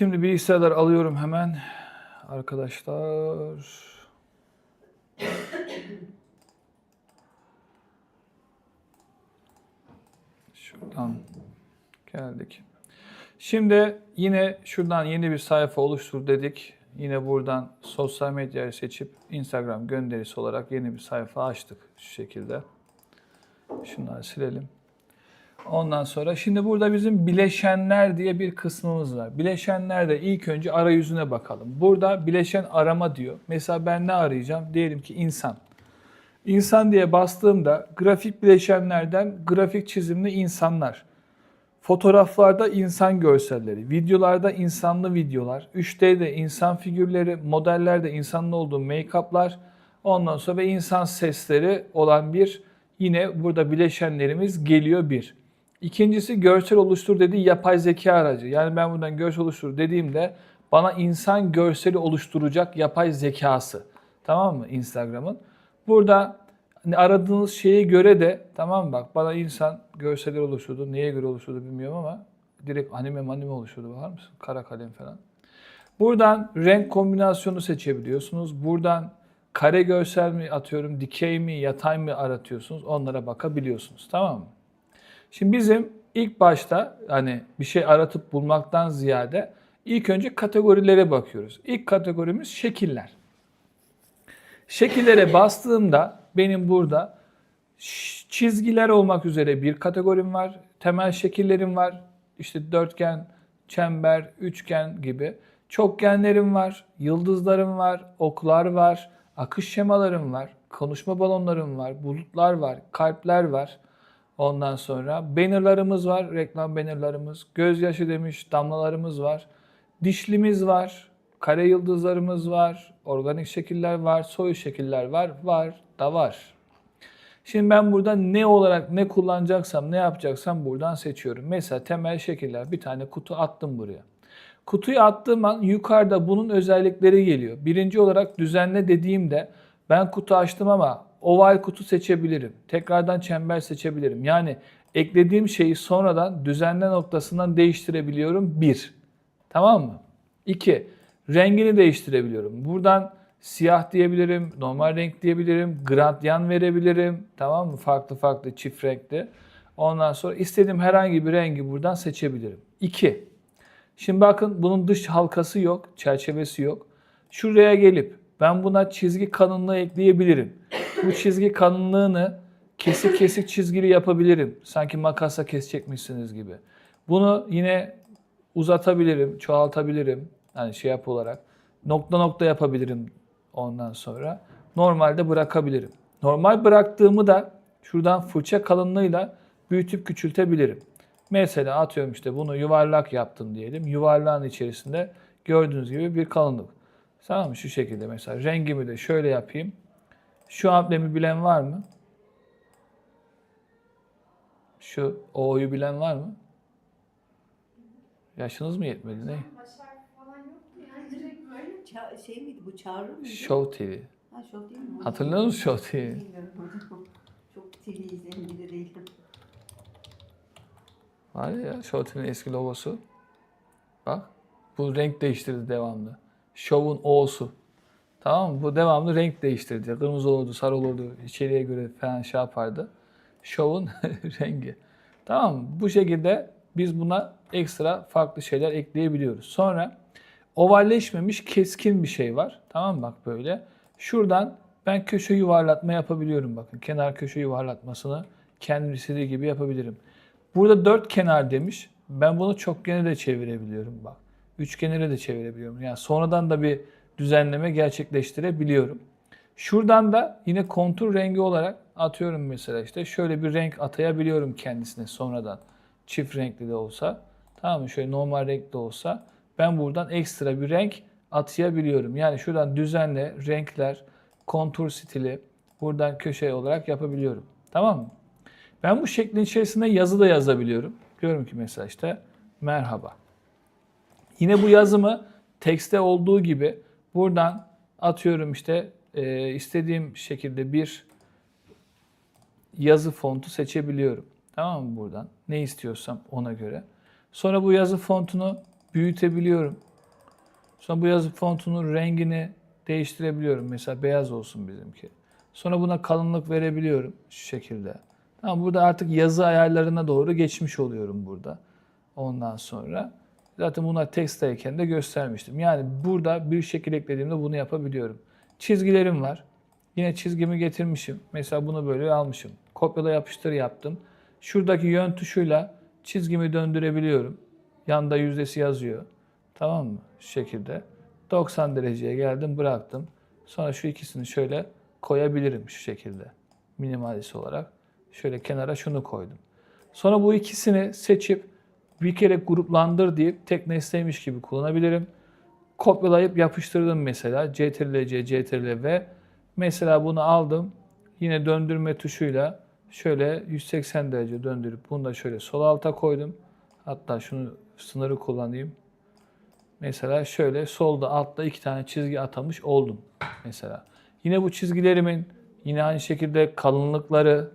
Şimdi bilgisayarlar alıyorum hemen. Arkadaşlar. Şuradan geldik. Şimdi yine şuradan yeni bir sayfa oluştur dedik. Yine buradan sosyal medyayı seçip Instagram gönderisi olarak yeni bir sayfa açtık şu şekilde. Şunları silelim. Ondan sonra şimdi burada bizim bileşenler diye bir kısmımız var. Bileşenlerde ilk önce arayüzüne bakalım. Burada bileşen arama diyor. Mesela ben ne arayacağım? Diyelim ki insan. İnsan diye bastığımda grafik bileşenlerden grafik çizimli insanlar. Fotoğraflarda insan görselleri, videolarda insanlı videolar, 3D'de insan figürleri, modellerde insanlı olduğu make-up'lar, ondan sonra ve insan sesleri olan bir yine burada bileşenlerimiz geliyor bir. İkincisi görsel oluştur dediği yapay zeka aracı. Yani ben buradan görsel oluştur dediğimde bana insan görseli oluşturacak yapay zekası. Tamam mı Instagram'ın? Burada hani aradığınız şeye göre de tamam mı bak bana insan görseleri oluşturdu. Neye göre oluşturdu bilmiyorum ama direkt anime anime oluşturdu bakar mısın? Kara kalem falan. Buradan renk kombinasyonu seçebiliyorsunuz. Buradan kare görsel mi atıyorum, dikey mi, yatay mı aratıyorsunuz. Onlara bakabiliyorsunuz. Tamam mı? Şimdi bizim ilk başta hani bir şey aratıp bulmaktan ziyade ilk önce kategorilere bakıyoruz. İlk kategorimiz şekiller. Şekillere bastığımda benim burada çizgiler olmak üzere bir kategorim var. Temel şekillerim var. İşte dörtgen, çember, üçgen gibi. Çokgenlerim var, yıldızlarım var, oklar var, akış şemalarım var, konuşma balonlarım var, bulutlar var, kalpler var. Ondan sonra bannerlarımız var, reklam bannerlarımız. Gözyaşı demiş, damlalarımız var. Dişlimiz var, kare yıldızlarımız var, organik şekiller var, soy şekiller var, var da var. Şimdi ben burada ne olarak ne kullanacaksam, ne yapacaksam buradan seçiyorum. Mesela temel şekiller bir tane kutu attım buraya. Kutuyu attığım an yukarıda bunun özellikleri geliyor. Birinci olarak düzenle dediğimde ben kutu açtım ama oval kutu seçebilirim. Tekrardan çember seçebilirim. Yani eklediğim şeyi sonradan düzenle noktasından değiştirebiliyorum. Bir. Tamam mı? İki. Rengini değiştirebiliyorum. Buradan siyah diyebilirim, normal renk diyebilirim, gradyan verebilirim. Tamam mı? Farklı farklı çift renkli. Ondan sonra istediğim herhangi bir rengi buradan seçebilirim. İki. Şimdi bakın bunun dış halkası yok, çerçevesi yok. Şuraya gelip ben buna çizgi kalınlığı ekleyebilirim. Bu çizgi kalınlığını kesik kesik çizgili yapabilirim. Sanki makasla kesecekmişsiniz gibi. Bunu yine uzatabilirim, çoğaltabilirim. Yani şey yap olarak. Nokta nokta yapabilirim ondan sonra. Normalde bırakabilirim. Normal bıraktığımı da şuradan fırça kalınlığıyla büyütüp küçültebilirim. Mesela atıyorum işte bunu yuvarlak yaptım diyelim. Yuvarlağın içerisinde gördüğünüz gibi bir kalınlık. Tamam mı? Şu şekilde mesela rengimi de şöyle yapayım. Şu amblemi bilen var mı? Şu O'yu bilen var mı? Yaşınız mı yetmedi ne? Ça- şey miydi bu çağrı mıydı? Show TV. Ha şov değil mi? Hatırlıyor musun Show TV? Bilmiyorum hocam. Çok TV izleyen biri değilim. Var ya Show TV'nin eski logosu. Bak. Bu renk değiştirdi devamlı. Show'un O'su. Tamam mı? Bu devamlı renk değiştirdi. Kırmızı olurdu, sarı olurdu. içeriye göre falan şey yapardı. Show'un rengi. Tamam mı? Bu şekilde biz buna ekstra farklı şeyler ekleyebiliyoruz. Sonra ovalleşmemiş keskin bir şey var. Tamam mı? Bak böyle. Şuradan ben köşe yuvarlatma yapabiliyorum bakın. Kenar köşe yuvarlatmasını kendim istediği gibi yapabilirim. Burada dört kenar demiş. Ben bunu çokgene de çevirebiliyorum bak. Üçgenere de çevirebiliyorum. Yani sonradan da bir düzenleme gerçekleştirebiliyorum. Şuradan da yine kontur rengi olarak atıyorum mesela işte şöyle bir renk atayabiliyorum kendisine sonradan. Çift renkli de olsa. Tamam mı? Şöyle normal renk de olsa ben buradan ekstra bir renk atayabiliyorum. Yani şuradan düzenle renkler, kontur stili buradan köşe olarak yapabiliyorum. Tamam mı? Ben bu şeklin içerisinde yazı da yazabiliyorum. Diyorum ki mesela işte merhaba. Yine bu yazımı tekste olduğu gibi buradan atıyorum işte e, istediğim şekilde bir yazı fontu seçebiliyorum. Tamam mı buradan? Ne istiyorsam ona göre. Sonra bu yazı fontunu büyütebiliyorum. Sonra bu yazı fontunun rengini değiştirebiliyorum. Mesela beyaz olsun bizimki. Sonra buna kalınlık verebiliyorum şu şekilde. Tamam burada artık yazı ayarlarına doğru geçmiş oluyorum burada. Ondan sonra zaten bunlar teksteyken de göstermiştim. Yani burada bir şekil eklediğimde bunu yapabiliyorum. Çizgilerim var. Yine çizgimi getirmişim. Mesela bunu böyle almışım. Kopyala yapıştır yaptım. Şuradaki yön tuşuyla çizgimi döndürebiliyorum. Yanda yüzdesi yazıyor. Tamam mı? Şu şekilde. 90 dereceye geldim bıraktım. Sonra şu ikisini şöyle koyabilirim şu şekilde. Minimalist olarak. Şöyle kenara şunu koydum. Sonra bu ikisini seçip bir kere gruplandır deyip tek nesneymiş gibi kullanabilirim. Kopyalayıp yapıştırdım mesela. Ctrl-C, Ctrl-V. Mesela bunu aldım. Yine döndürme tuşuyla şöyle 180 derece döndürüp bunu da şöyle sol alta koydum. Hatta şunu sınırı kullanayım. Mesela şöyle solda altta iki tane çizgi atamış oldum mesela. Yine bu çizgilerimin yine aynı şekilde kalınlıkları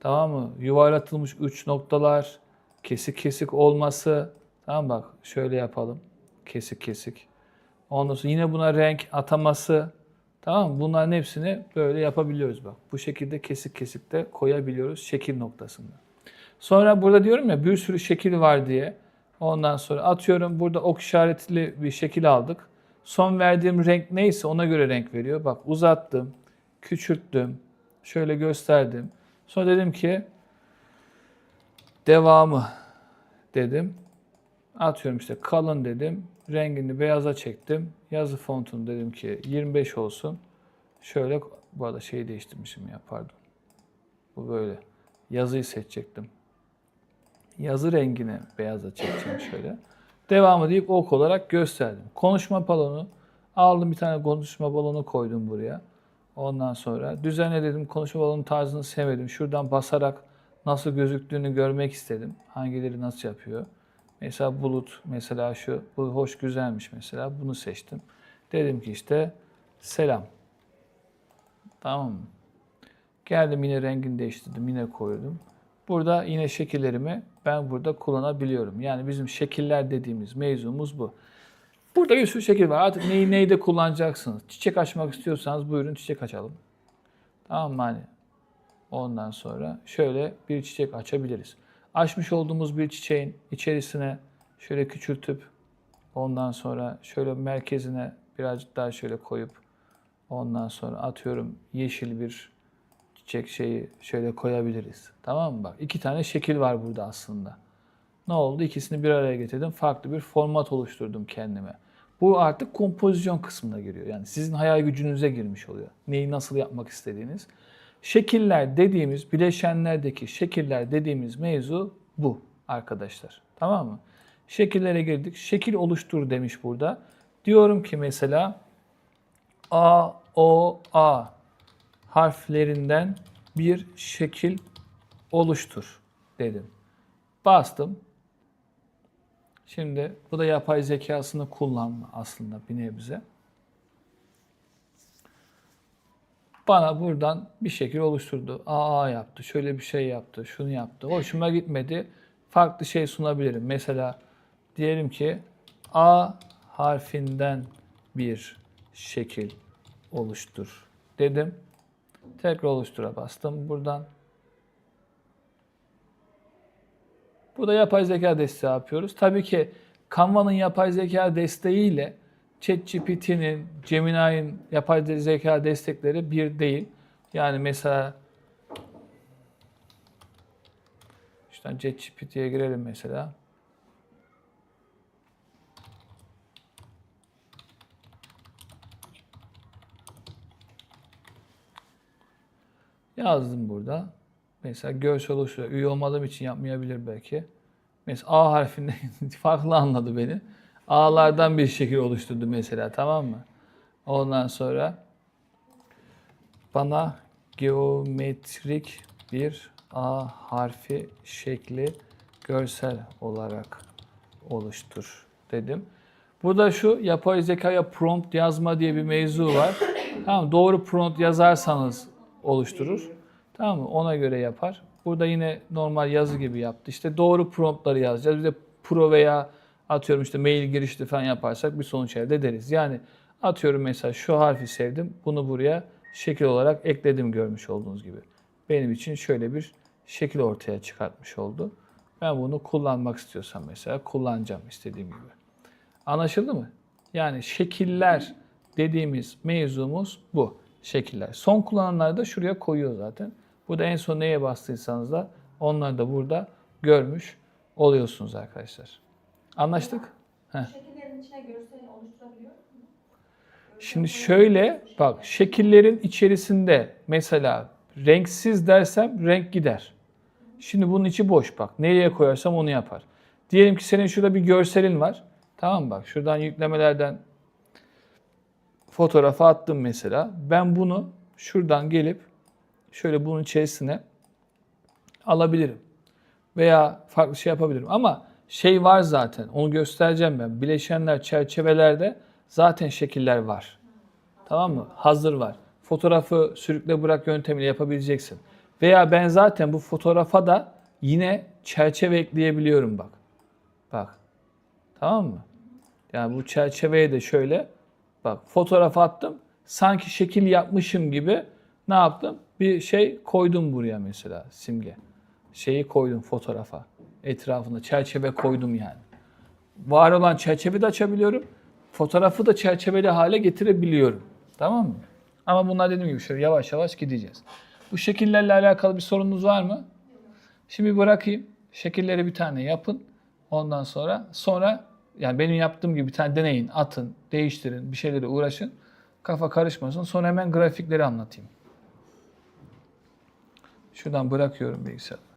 tamam mı? Yuvarlatılmış uç noktalar, kesik kesik olması. Tamam bak şöyle yapalım. Kesik kesik. Ondan sonra yine buna renk ataması. Tamam mı? Bunların hepsini böyle yapabiliyoruz bak. Bu şekilde kesik kesik de koyabiliyoruz şekil noktasında. Sonra burada diyorum ya bir sürü şekil var diye. Ondan sonra atıyorum burada ok işaretli bir şekil aldık. Son verdiğim renk neyse ona göre renk veriyor. Bak uzattım, küçülttüm, şöyle gösterdim. Sonra dedim ki devamı dedim. Atıyorum işte kalın dedim. Rengini beyaza çektim. Yazı fontunu dedim ki 25 olsun. Şöyle bu arada şeyi değiştirmişim ya pardon. Bu böyle. Yazıyı seçecektim. Yazı rengini beyaza çekeceğim şöyle. Devamı deyip ok olarak gösterdim. Konuşma balonu aldım bir tane konuşma balonu koydum buraya. Ondan sonra düzenle dedim konuşma balonu tarzını sevmedim. Şuradan basarak nasıl gözüktüğünü görmek istedim. Hangileri nasıl yapıyor. Mesela bulut mesela şu bu hoş güzelmiş mesela bunu seçtim. Dedim ki işte selam. Tamam mı? Geldim yine rengini değiştirdim yine koydum. Burada yine şekillerimi ben burada kullanabiliyorum. Yani bizim şekiller dediğimiz mevzumuz bu. Burada bir sürü şekil var. Artık neyi neyde kullanacaksınız. Çiçek açmak istiyorsanız buyurun çiçek açalım. Tamam mı hani? Ondan sonra şöyle bir çiçek açabiliriz. Açmış olduğumuz bir çiçeğin içerisine şöyle küçültüp ondan sonra şöyle merkezine birazcık daha şöyle koyup ondan sonra atıyorum yeşil bir çiçek şeyi şöyle koyabiliriz. Tamam mı? Bak iki tane şekil var burada aslında. Ne oldu? İkisini bir araya getirdim. Farklı bir format oluşturdum kendime. Bu artık kompozisyon kısmına giriyor. Yani sizin hayal gücünüze girmiş oluyor. Neyi nasıl yapmak istediğiniz. Şekiller dediğimiz, bileşenlerdeki şekiller dediğimiz mevzu bu arkadaşlar. Tamam mı? Şekillere girdik. Şekil oluştur demiş burada. Diyorum ki mesela A, O, A harflerinden bir şekil oluştur dedim. Bastım. Şimdi bu da yapay zekasını kullanma aslında bir nebze. Bana buradan bir şekil oluşturdu. AA yaptı, şöyle bir şey yaptı, şunu yaptı. Hoşuma gitmedi. Farklı şey sunabilirim. Mesela diyelim ki A harfinden bir şekil oluştur dedim. Tekrar oluştura bastım buradan. Bu da yapay zeka desteği yapıyoruz. Tabii ki Canva'nın yapay zeka desteğiyle ChatGPT'nin, Gemini'nin yapay zeka destekleri bir değil. Yani mesela şuradan ChatGPT'ye girelim mesela. Yazdım burada. Mesela görsel oluşturuyor. Üye olmadığım için yapmayabilir belki. Mesela A harfinde farklı anladı beni. A'lardan bir şekil oluşturdu mesela tamam mı? Ondan sonra bana geometrik bir A harfi şekli görsel olarak oluştur dedim. Burada şu yapay zekaya prompt yazma diye bir mevzu var. Tamam doğru prompt yazarsanız oluşturur. Tamam mı? Ona göre yapar. Burada yine normal yazı gibi yaptı. İşte doğru promptları yazacağız. Bir de pro veya Atıyorum işte mail girişli falan yaparsak bir sonuç elde ederiz. Yani atıyorum mesela şu harfi sevdim. Bunu buraya şekil olarak ekledim görmüş olduğunuz gibi. Benim için şöyle bir şekil ortaya çıkartmış oldu. Ben bunu kullanmak istiyorsam mesela kullanacağım istediğim gibi. Anlaşıldı mı? Yani şekiller dediğimiz mevzumuz bu. Şekiller. Son kullananları da şuraya koyuyor zaten. Bu da en son neye bastıysanız da onları da burada görmüş oluyorsunuz arkadaşlar. Anlaştık? Heh. Şekillerin içine görsel oluşturabiliyor musun? Şimdi şöyle bak şekillerin içerisinde mesela renksiz dersem renk gider. Şimdi bunun içi boş bak. Nereye koyarsam onu yapar. Diyelim ki senin şurada bir görselin var. Tamam bak şuradan yüklemelerden fotoğrafı attım mesela. Ben bunu şuradan gelip şöyle bunun içerisine alabilirim. Veya farklı şey yapabilirim. Ama şey var zaten. Onu göstereceğim ben. Bileşenler, çerçevelerde zaten şekiller var. Tamam mı? Hazır var. Fotoğrafı sürükle bırak yöntemiyle yapabileceksin. Veya ben zaten bu fotoğrafa da yine çerçeve ekleyebiliyorum bak. Bak. Tamam mı? Yani bu çerçeveye de şöyle bak fotoğraf attım. Sanki şekil yapmışım gibi ne yaptım? Bir şey koydum buraya mesela simge. Şeyi koydum fotoğrafa. Etrafında çerçeve koydum yani. Var olan çerçeveyi de açabiliyorum. Fotoğrafı da çerçeveli hale getirebiliyorum. Tamam mı? Ama bunlar dediğim gibi şöyle yavaş yavaş gideceğiz. Bu şekillerle alakalı bir sorunuz var mı? Şimdi bırakayım. Şekilleri bir tane yapın. Ondan sonra sonra yani benim yaptığım gibi bir tane deneyin, atın, değiştirin, bir şeylere uğraşın. Kafa karışmasın. Sonra hemen grafikleri anlatayım. Şuradan bırakıyorum bilgisayarı.